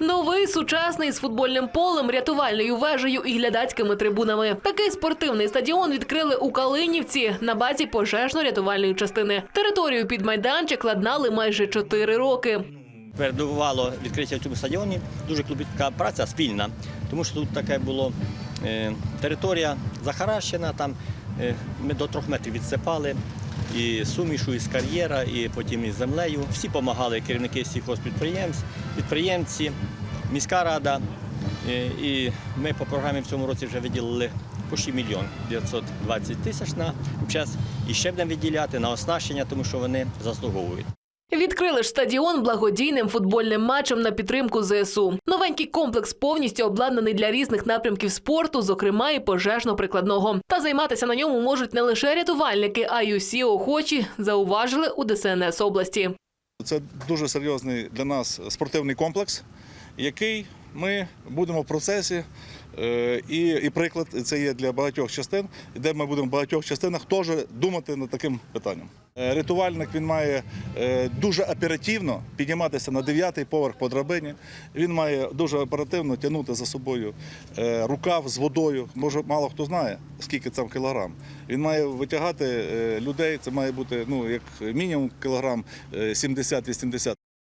Новий сучасний з футбольним полем, рятувальною вежею і глядацькими трибунами. Такий спортивний стадіон відкрили у Калинівці на базі пожежно-рятувальної частини. Територію під майданчик ладнали майже чотири роки. передувало відкриття в цьому стадіоні дуже клопітка праця спільна, тому що тут таке було е, територія захаращена, там е, ми до трьох метрів відсипали і сумішу, і з кар'єра, і потім із землею. Всі допомагали керівники сільхозпідприємств, підприємці, міська рада. Е, І ми по програмі в цьому році вже виділили почти мільйон 920 тисяч на час. І ще будемо виділяти на оснащення, тому що вони заслуговують. Відкрили ж стадіон благодійним футбольним матчем на підтримку ЗСУ. Новенький комплекс повністю обладнаний для різних напрямків спорту, зокрема і пожежно-прикладного. Та займатися на ньому можуть не лише рятувальники, а й усі охочі, зауважили у ДСНС області. Це дуже серйозний для нас спортивний комплекс, який ми будемо в процесі. е, І, і приклад це є для багатьох частин, де ми будемо в багатьох частинах теж думати над таким питанням. Е, Рятувальник він має е, дуже оперативно підніматися на дев'ятий поверх по драбині. Він має дуже оперативно тягнути за собою рукав з водою. Може, мало хто знає, скільки там кілограм. Він має витягати людей. Це має бути ну як мінімум кілограм е, 70-80.